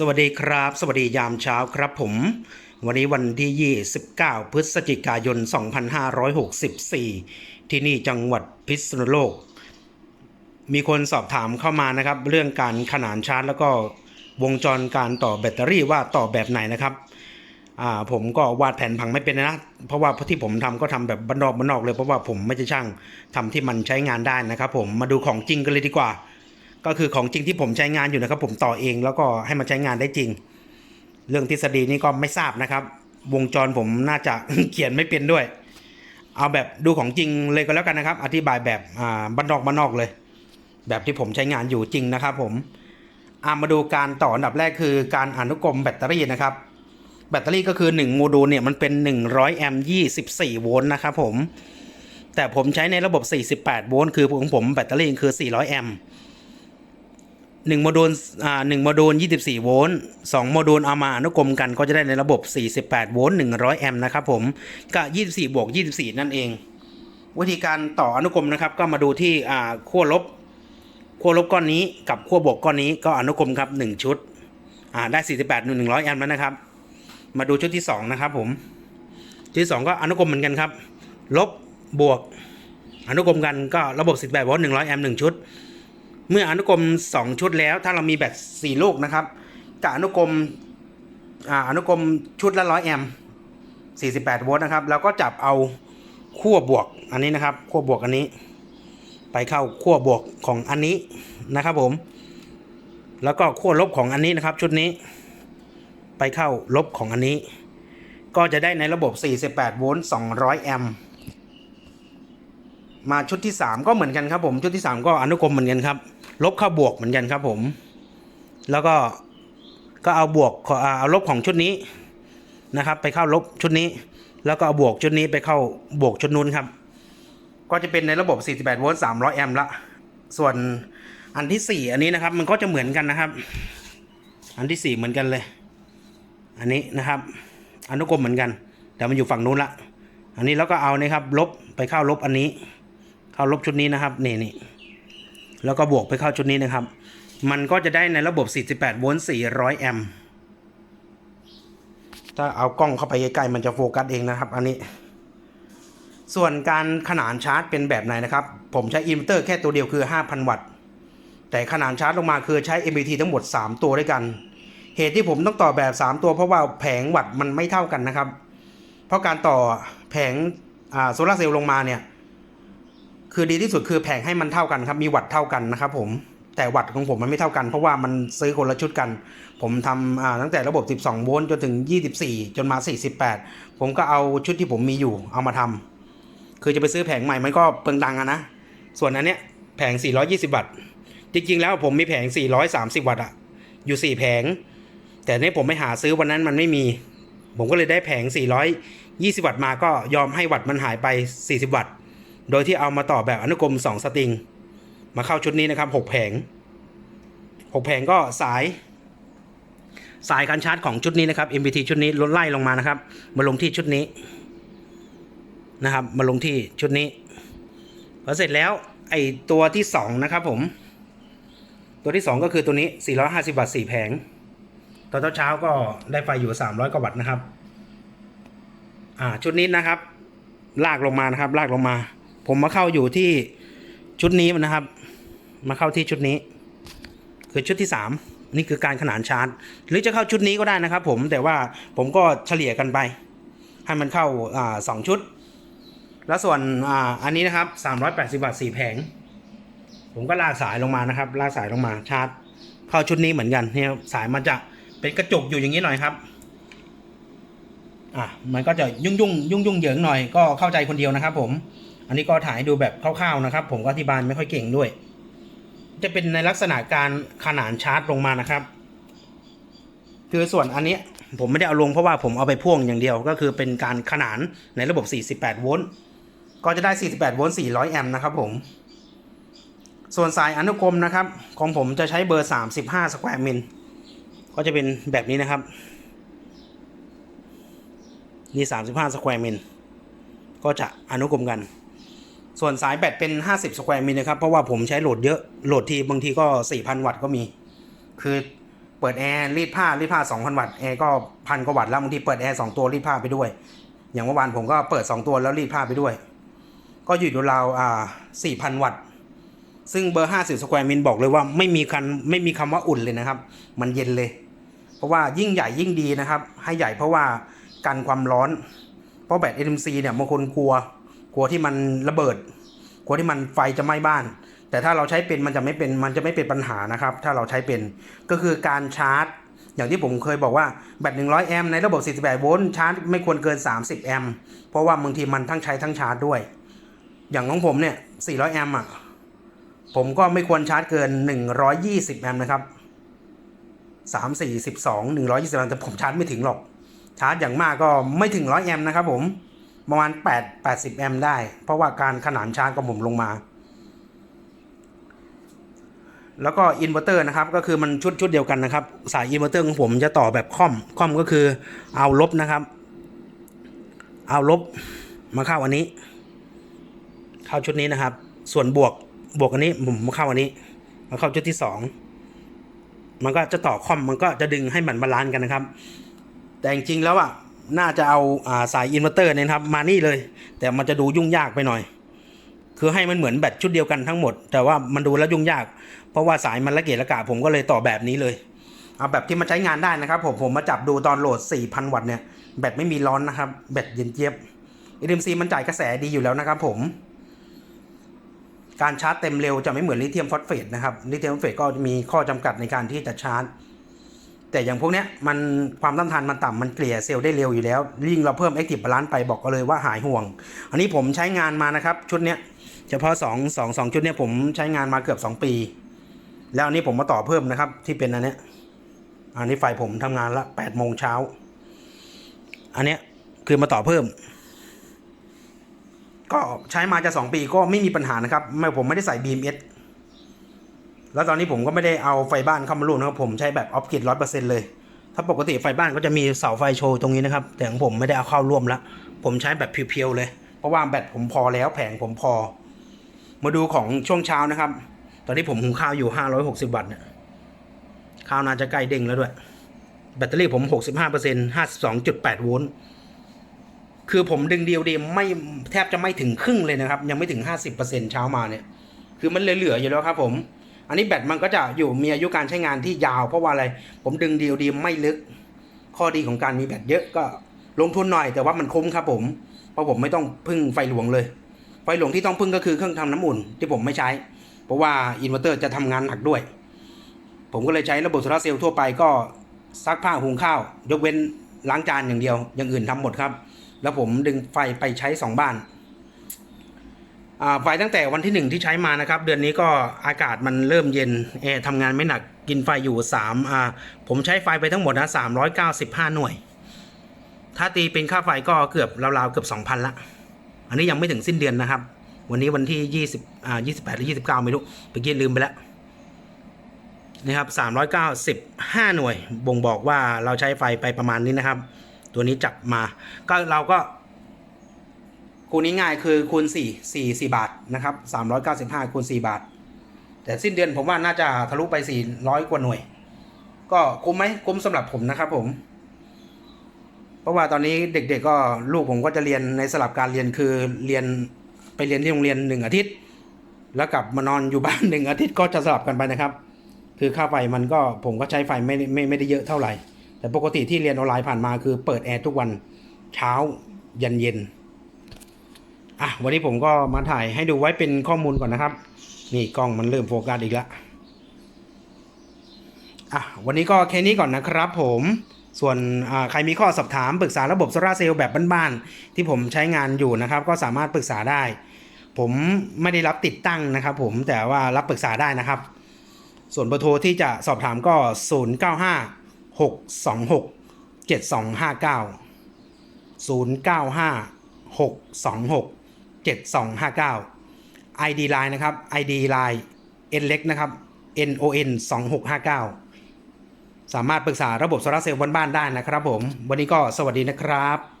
สวัสดีครับ สวัสดียามเช้าครับผม วันนี้วันที่ 29 พฤศจิกายน 2564 ที่นี่จังหวัดพิษณุโลก มีคนสอบถามเข้ามานะครับ เรื่องการขนานชาร์จ แล้วก็วงจรการต่อแบตเตอรี่ว่าต่อแบบไหนนะครับผมก็วาดแผนผังไม่เป็นนะ เพราะว่าที่ผมทำก็ทำแบบบ้านนอกบ้านนอกเลยเพราะว่าผมไม่ใช่ช่างทำที่มันใช้งานได้นะครับ ผมมาดูของจริงกันเลยดีกว่า ก็คือของจริงที่ผมใช้งานอยู่นะครับ ผมต่อเองแล้วก็ให้มันใช้งานได้จริง เรื่องทฤษฎีนี่ก็ไม่ทราบนะครับ วงจรผมน่าจะเขียนไม่เป็นด้วย เอาแบบดูของจริงเลยก็แล้วกันนะครับ อธิบายแบบบ้านนอกบ้านนอกเลย แบบที่ผมใช้งานอยู่จริงนะครับ ผมอามาดูการต่ออันดับแรกคือการอนุกรมแบตเตอรี่นะครับ แบตเตอรี่ก็คือ1โมดูลเนี่ยมันเป็น 100 แอมป์ 24 โวลต์นะครับผม แต่ผมใช้ในระบบ 48 โวลต์คือของผมแบตเตอรี่คือ 400 แอมป์ หนึ่งโมดูลอ่าหนึ่งโมดูล24 โวลต์สองโมดูลเอามาอนุกรมกันก็จะได้ในระบบ 48 โวลต์100 แอมป์นะครับผมก็24 บวก 24 นั่นเอง วิธีการต่ออนุกรมนะครับ ก็มาดูที่อ่าขั้วลบขั้วลบก้อนนี้กับขั้วบวกก้อนนี้ก็อนุกรมครับ 1 ชุดอ่าได้ 48 100 แอมป์แล้วนะครับ มาดูชุดที่ 2 นะครับผมชุดที่ 2 ก็อนุกรมเหมือนกันครับ ลบบวกอนุกรมกันก็ระบบ 18 โวลต์100 แอมป์1ชุด เมื่ออนุกรม 2 ชุดแล้ว ถ้าเรามีแบต4ลูกนะครับกับอนุกรมอาอนุกรมชุดละ 100 แอมป์48 โวลต์นะครับ แล้วก็จับเอาขั้วบวกอันนี้นะครับขั้วบวกอันนี้ ไปเข้าขั้วบวกของอันนี้นะครับผม แล้วก็ขั้วลบของอันนี้นะครับ ชุดนี้ ไปเข้าลบของอันนี้ ก็จะได้ในระบบ 48 โวลต์ 200 แอมป์มาชุดที่ 3 ก็เหมือนกันครับผม ชุดที่ 3 ก็อนุกรมเหมือนกันครับ ลบเข้าบวกเหมือนกันครับผม แล้วก็ก็เอาบวกเอาลบของชุดนี้นะครับ ไปเข้าลบชุดนี้ แล้วก็เอาบวกชุดนี้ไปเข้าบวกชุดนู้นครับ ก็จะเป็นในระบบ 48 โวลต์ 300 แอมป์ละ ส่วนอันที่ 4 อันนี้นะครับ มันก็จะเหมือนกันนะครับ อันที่ 4 เหมือนกันเลย อันนี้นะครับ อนุกรมเหมือนกัน แต่มันอยู่ฝั่งนู้นละ อันนี้แล้วก็เอานี่ครับ ลบไปเข้าลบอันนี้ เข้าลบชุดนี้นะครับ นี่นี่ แล้วก็บวกไปเข้าชุดนี้นะครับ มันก็จะได้ในระบบ 48 โวลต์ 400 แอมป์ถ้าเอากล้องเข้าไปใกล้ๆมันจะโฟกัสเองนะครับ อันนี้ ส่วนการขนานชาร์จเป็นแบบไหนนะครับ ผมใช้อินเวอร์เตอร์แค่ตัวเดียวคือ 5,000 วัตต์ แต่ขนานชาร์จลงมาคือใช้ MPT ทั้งหมด 3 ตัวด้วยกัน เหตุที่ผมต้องต่อแบบ 3 ตัวเพราะว่าแผงวัตต์มันไม่เท่ากันนะครับ เพราะการต่อแผงโซลาร์เซลล์ลงมาเนี่ย คือดีที่สุดคือแผงให้มันเท่ากันครับ มีวัตต์เท่ากันนะครับผมแต่วัตต์ของผมมันไม่เท่ากันเพราะว่ามันซื้อคนละชุดกัน ผมทำตั้งแต่ระบบ 12 โวลต์จนถึง 24 จนมา 48 ผมก็เอาชุดที่ผมมีอยู่เอามาทำคือจะไปซื้อแผงใหม่มันก็เปลืองตังค์อะนะ ส่วนอันเนี้ยแผง 420 วัตต์ จริงๆ แล้วผมมีแผง 430 วัตต์อะอยู่ 4 แผง แต่เนี้ผมไม่หาซื้อวันนั้นมันไม่มี ผมก็เลยได้แผง 420 วัตต์มาก็ยอมให้วัตต์มันหายไป 40 วัตต์ โดยที่เอามาต่อแบบอนุกรม 2 สตริง มาเข้าชุดนี้นะครับ 6 แผง 6 แผงก็สาย สายการชาร์จของชุดนี้นะครับ MPT ชุดนี้ลดไล่ลงมานะครับ มาลงที่ชุดนี้นะครับ มาลงที่ชุดนี้พอเสร็จแล้วไอตัวที่ 2 นะครับผม ตัวที่ 2 ก็คือตัวนี้ 450วัตต์4แผง ตอนเช้าก็ได้ไฟอยู่ 300 กว่าวัตต์นะครับ อ่าชุดนี้นะครับ ลากลงมานะครับ ลากลงมา ผมมาเข้าอยู่ที่ชุดนี้นะครับ มาเข้าที่ชุดนี้ คือชุดที่ 3 นี่คือการขนานชาร์จ หรือจะเข้าชุดนี้ก็ได้นะครับ ผมแต่ว่าผมก็เฉลี่ยกันไป ให้มันเข้าอ่าสองชุด แล้วส่วนอ่าอันนี้นะครับ380วัตต์4แผง ผมก็ลากสายลงมานะครับ ลากสายลงมาชาร์จ เข้าชุดนี้เหมือนกันเนี่ยสายมันจะเป็นกระจกอยู่อย่างนี้หน่อยครับอะมันก็จะยุ่งยุ่งยุ่งยุ่งเหยิงหน่อยก็เข้าใจคนเดียวนะครับผม อันนี้ก็ถ่ายดูแบบคร่าวๆนะครับ ผมก็อธิบายไม่ค่อยเก่งด้วย จะเป็นในลักษณะการขนานชาร์จลงมานะครับ คือส่วนอันนี้ผมไม่ได้เอาลงเพราะว่าผมเอาไปพ่วงอย่างเดียวก็คือเป็นการขนานในระบบ 48 โวลต์ก็จะได้ 48 โวลต์ 400 แอมป์นะครับผม ส่วนสายอนุกรมนะครับ ของผมจะใช้เบอร์ 35 สแควร์มิลก็จะเป็นแบบนี้นะครับ นี่ 35 สแควร์มิลก็จะอนุกรมกัน ส่วนสายแบตเป็น 50 สแควร์มิลนะครับ เพราะว่าผมใช้โหลดเยอะ โหลดทีบางทีก็ 4,000 วัตต์ก็มี คือเปิดแอร์รีดผ้ารีดผ้า 2,000 วัตต์แอร์ก็พันกว่าวัตต์แล้วบางทีเปิดแอร์สองตัวรีดผ้าไปด้วย อย่างเมื่อวานผมก็เปิด 2 ตัวแล้วรีดผ้าไปด้วย ก็อยู่ราวอ่า4,000 วัตต์ ซึ่งเบอร์ 50 สแควร์มิลบอกเลยว่าไม่มีคันไม่มีคำว่าอุ่นเลยนะครับ มันเย็นเลย เพราะว่ายิ่งใหญ่ยิ่งดีนะครับ ให้ใหญ่เพราะว่ากันความร้อน เพราะแบต NMC เนี่ยบางคนกลัว กลัวที่มันระเบิด กลัวที่มันไฟจะไหม้บ้าน แต่ถ้าเราใช้เป็นมันจะไม่เป็นมันจะไม่เป็นปัญหานะครับ ถ้าเราใช้เป็นก็คือการชาร์จ อย่างที่ผมเคยบอกว่าแบต100 แอมป์ในระบบ48โวลต์ชาร์จไม่ควรเกิน 30 แอมป์เพราะว่าบางทีมันทั้งใช้ทั้งชาร์จด้วย อย่างของผมเนี่ย 400 แอมป์อะผมก็ไม่ควรชาร์จเกิน 120 แอมป์นะครับ3 4 12 120แอมป์แต่ผมชาร์จไม่ถึงหรอก ชาร์จอย่างมากก็ไม่ถึง 100 แอมป์นะครับผม ประมาณ 8 80 แอมป์ได้ เพราะว่าการขนานชาร์จของผมลงมา แล้วก็อินเวอร์เตอร์นะครับ ก็คือมันชุดชุดเดียวกันนะครับ สายอินเวอร์เตอร์ของผมจะต่อแบบคอม คอมก็คือเอาลบนะครับ เอาลบมาเข้าอันนี้ เข้าชุดนี้นะครับ ส่วนบวกบวกอันนี้ผมมาเข้าอันนี้ มาเข้าชุดที่สองมันก็จะต่อคอมมันก็จะดึงให้มันบาลานซ์กันนะครับ แต่จริงๆแล้วอะ น่าจะเอาอาสายอินเวอร์เตอร์เนี่ยครับมานี่เลย แต่มันจะดูยุ่งยากไปหน่อย คือให้มันเหมือนแบตชุดเดียวกันทั้งหมด แต่ว่ามันดูแล้วยุ่งยาก เพราะว่าสายมันละเกะละกะผมก็เลยต่อแบบนี้เลย เอาแบบที่มันใช้งานได้นะครับ ผมผมมาจับดูตอนโหลด 4,000 วัตต์เนี่ยแบตไม่มีร้อนนะครับแบตเย็นเจี๊ยบ NMC มันจ่ายกระแสดีอยู่แล้วนะครับผม การชาร์จเต็มเร็วจะไม่เหมือนลิเธียมฟอสเฟตนะครับลิเธียมฟอสเฟตก็มีข้อจำกัดในการที่จะชาร์จ แต่อย่างพวกเนี้ยมันความต้านทานมันต่ำมันเกลี่ยเซลล์ได้เร็วอยู่แล้วยิ่งเราเพิ่ม Active Balance ไปบอกก็เลยว่าหายห่วง อันนี้ผมใช้งานมานะครับ ชุดเนี้ยเฉพาะ2 2 2ชุดเนี้ยผมใช้งานมาเกือบ 2 ปี แล้วอันนี้ผมมาต่อเพิ่มนะครับที่เป็นอันเนี้ยอันนี้ไฟผมทำงานละ8โมงเช้าอันเนี้ยคือมาต่อเพิ่ม ก็ใช้มาจะ 2 ปีก็ไม่มีปัญหานะครับไม่ผมไม่ได้ใส่ BMS แล้วตอนนี้ผมก็ไม่ได้เอาไฟบ้านเข้ามารวมนะครับผมใช้แบบออฟกิดร้อยเปอร์เซ็นต์เลย ถ้าปกติไฟบ้านก็จะมีเสาไฟโชว์ตรงนี้นะครับ แต่ของผมไม่ได้เอาเข้าร่วมละผมใช้แบบเพียวๆเลย เพราะว่าแบตผมพอแล้วแผงผมพอ มาดูของช่วงเช้านะครับ ตอนนี้ผมหุงข้าวอยู่ 560 วัตต์เนี่ยข้าวน่าจะใกล้เด้งแล้วด้วย แบตเตอรี่ผม 65% 52.8 โวลต์คือผมดึงเดียวเดียไม่แทบจะไม่ถึงครึ่งเลยนะครับ ยังไม่ถึง 50%เช้ามาเนี่ย คือมันเหลือๆอยู่แล้วครับผม อันนี้แบตมันก็จะอยู่มีอายุการใช้งานที่ยาว เพราะว่าอะไร ผมดึงเดียวดีไม่ลึก ข้อดีของการมีแบตเยอะก็ลงทุนหน่อยแต่ว่ามันคุ้มครับผม เพราะผมไม่ต้องพึ่งไฟหลวงเลย ไฟหลวงที่ต้องพึ่งก็คือเครื่องทำน้ำอุ่นที่ผมไม่ใช้ เพราะว่าอินเวอร์เตอร์จะทำงานหนักด้วย ผมก็เลยใช้ระบบโซลาเซลล์ทั่วไปก็ซักผ้าหุงข้าว ยกเว้นล้างจานอย่างเดียว อย่างอื่นทำหมดครับ แล้วผมดึงไฟไปใช้สองบ้าน ไฟตั้งแต่วันที่หนึ่งที่ใช้มานะครับ เดือนนี้ก็อากาศมันเริ่มเย็นแอร์ทำงานไม่หนักกินไฟอยู่สามอ่าผมใช้ไฟไปทั้งหมดนะสามร้อยเก้าสิบห้าหน่วย ถ้าตีเป็นค่าไฟก็เกือบราวๆเกือบสองพันละอันนี้ยังไม่ถึงสิ้นเดือนนะครับ วันนี้วันที่ยี่สิบอ่ายี่สิบแปดหรือยี่สิบเก้าไม่รู้เมื่อกี้ลืมไปแล้วนะครับ395 หน่วยบ่งบอกว่าเราใช้ไฟไปประมาณนี้นะครับ ตัวนี้จับมาก็เราก็ คูณง่ายๆคือคูณ4 4 4 บาทนะครับ395คูณ4บาท แต่สิ้นเดือนผมว่าน่าจะทะลุไป 400 กว่าหน่วย ก็คุ้มไหมคุ้มสำหรับผมนะครับผม เพราะว่าตอนนี้เด็กๆก็ลูกผมก็จะเรียนในสลับการเรียนคือเรียนไปเรียนที่โรงเรียนหนึ่งอาทิตย์ แล้วกลับมานอนอยู่บ้านหนึ่งอาทิตย์ก็จะสลับกันไปนะครับ คือค่าไฟมันก็ผมก็ใช้ไฟไม่ได้ไม่ไม่ได้เยอะเท่าไหร่ แต่ปกติที่เรียนออนไลน์ผ่านมาคือเปิดแอร์ทุกวันเช้ายันเย็น อะวันนี้ผมก็มาถ่ายให้ดูไว้เป็นข้อมูลก่อนนะครับ นี่กล้องมันเริ่มโฟกัสอีกแล้วอะวันนี้ก็แค่นี้ก่อนนะครับผมส่วนใครมีข้อสอบถามปรึกษาระบบโซลาเซลล์แบบบ้านๆที่ผมใช้งานอยู่นะครับ ก็สามารถปรึกษาได้ ผมไม่ได้รับติดตั้งนะครับ ผมแต่ว่ารับปรึกษาได้นะครับ ส่วนเบอร์โทรที่จะสอบถามก็ 0 9 5 6 2 6 7 2 5 9 0 9 5 6 2 6 7 2 5 9 ID Line นะครับ ID Line N เล็กนะครับ N O N 2 6 5 9 สามารถปรึกษาระบบโซลาร์เซลล์บ้านๆได้นะครับผม วันนี้ก็สวัสดีนะครับ